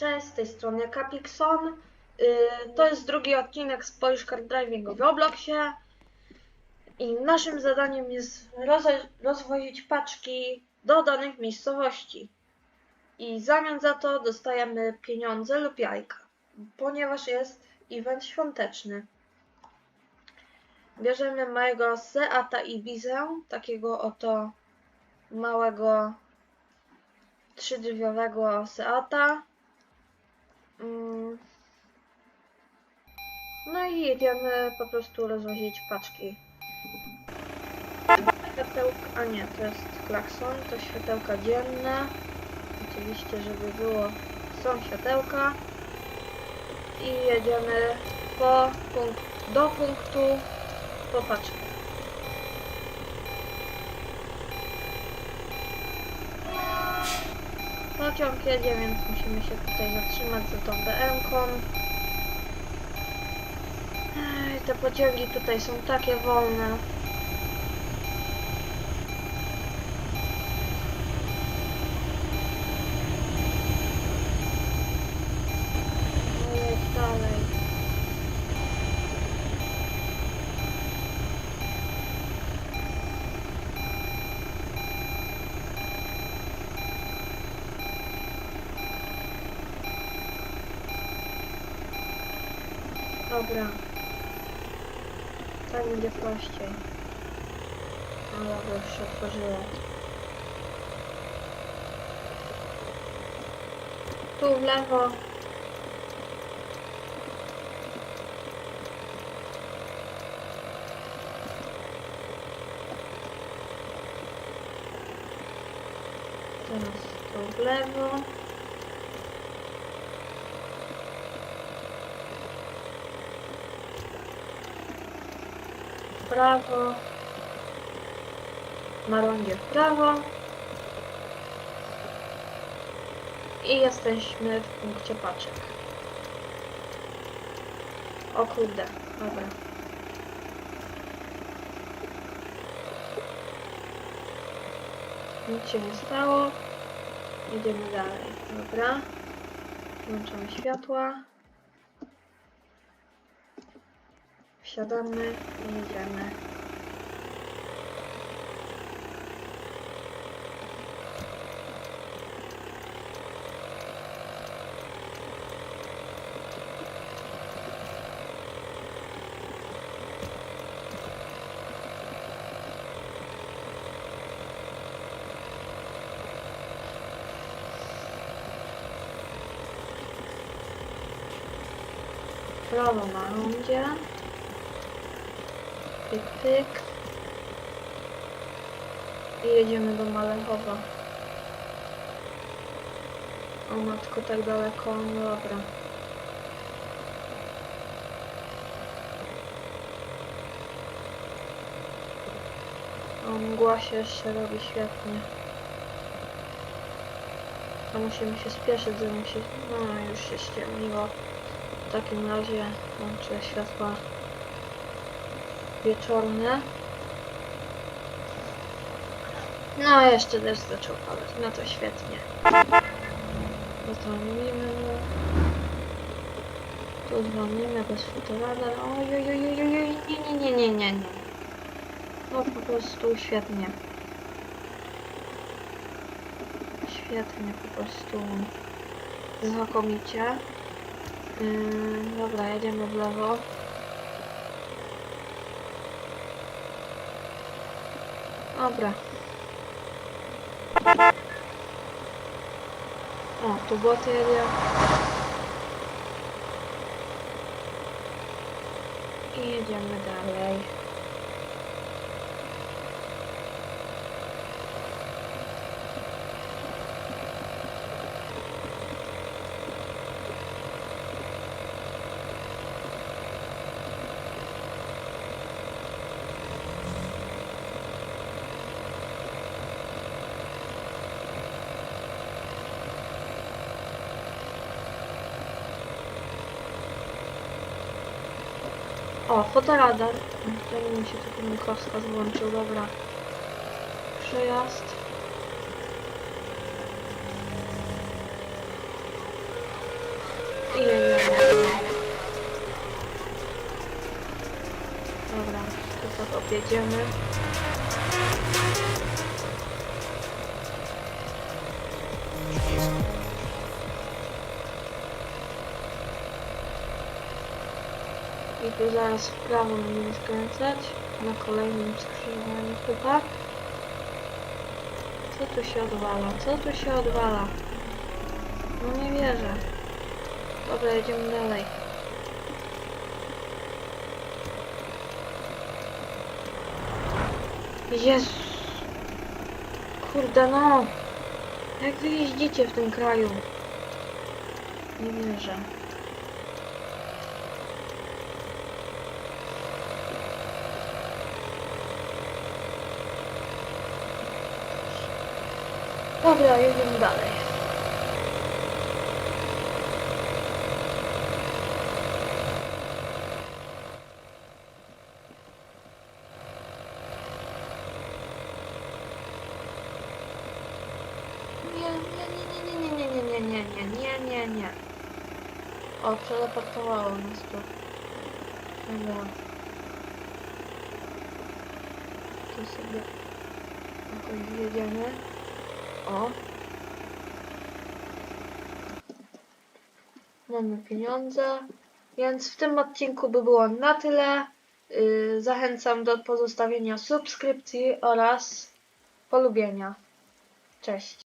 Cześć, z tej strony Capixon. Yy, to jest drugi odcinek z Polish Car Driving w Robloxie. I naszym zadaniem jest roz- rozwozić paczki do danych miejscowości. I w zamian za to dostajemy pieniądze lub jajka, ponieważ jest event świąteczny. Bierzemy małego Seata Ibizę, takiego oto małego trzydrzwiowego Seata. Mm. No i jedziemy po prostu rozwozić paczki. Światełka, a nie, to jest klakson, to światełka dzienne. Oczywiście, żeby było, są światełka. I jedziemy po punkt, do punktu po paczkę. Pociąg jedzie, więc musimy się tutaj zatrzymać za tą BM-ką. Te pociągi tutaj są takie wolne. No jedź dalej. Dobra. Tak będzie prościej. No dobra, już się. Tu w lewo. Teraz tu w lewo. Prawo, na rondzie w prawo i jesteśmy w punkcie paczek. O kurde, dobra. Nic się nie stało. Idziemy dalej. Dobra. Włączamy światła. Wsiadamy i jedziemy. Prawo na rondzie. Pyk, pyk. I jedziemy do Malechowa. O matko, tak daleko, no dobra. O, mgła się jeszcze robi świetnie. A musimy się spieszyć, zanim się... No, już się ściemniło. W takim razie włączę światła wieczorne. No, jeszcze deszcz zaczął padać. No to świetnie. Zwolnimy. Tu zwolnimy bez futurada. Ojojojojoj, nie, nie, nie, nie, nie, nie. No po prostu świetnie. Świetnie po prostu. Znakomicie. Yy, dobra, jedziemy w lewo. Dobra. O, tu boty jedzie. I jedziemy dalej. O, fotoradar. Zanim mi się tu Minkowska złączył, dobra. Przejazd. I. Dobra, tu tak objedziemy. I tu zaraz w prawo będziemy skręcać. Na kolejnym skrzyżowaniu chyba. Co tu się odwala? Co tu się odwala? No nie wierzę. Dobra, jedziemy dalej. Jezus. Kurde no. Jak wy jeździcie w tym kraju? Nie wierzę. Dobra, jedziemy dalej. O, teleportowało nas tu. Dobra. Tu sobie jakoś jedziemy. O. Mamy pieniądze. Więc w tym odcinku by było na tyle. Yy, zachęcam do pozostawienia subskrypcji oraz polubienia. Cześć.